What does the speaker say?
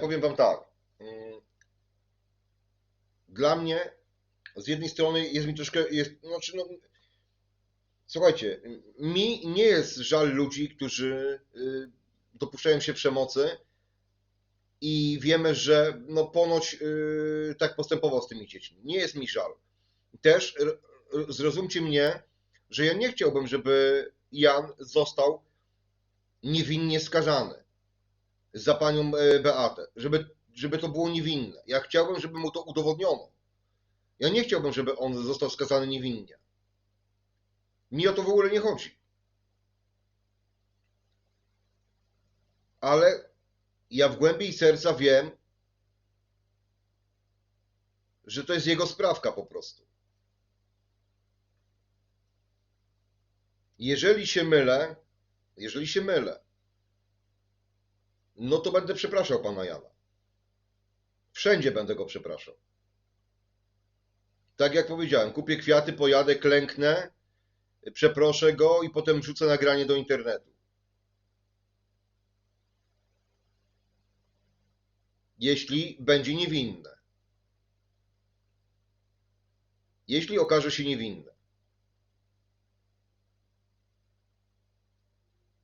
Powiem wam tak. mm, Dla mnie z jednej strony jest mi troszkę, jest, znaczy no, słuchajcie, mi nie jest żal ludzi, którzy y, dopuszczają się przemocy i wiemy, że no ponoć y, tak postępował z tymi dziećmi. Nie jest mi żal. Też zrozumcie mnie, że ja nie chciałbym, żeby Jan został niewinnie skazany za panią e, Beatę, żeby, żeby to było niewinne. Ja chciałbym, żeby mu to udowodniono. Ja nie chciałbym, żeby on został skazany niewinnie. Mi o to w ogóle nie chodzi. Ale ja w głębi serca wiem, że to jest jego sprawka po prostu. Jeżeli się mylę, jeżeli się mylę, no to będę przepraszał pana Jana. Wszędzie będę go przepraszał. Tak jak powiedziałem, kupię kwiaty, pojadę, klęknę, przeproszę go i potem wrzucę nagranie do internetu. Jeśli będzie niewinne. Jeśli okaże się niewinne.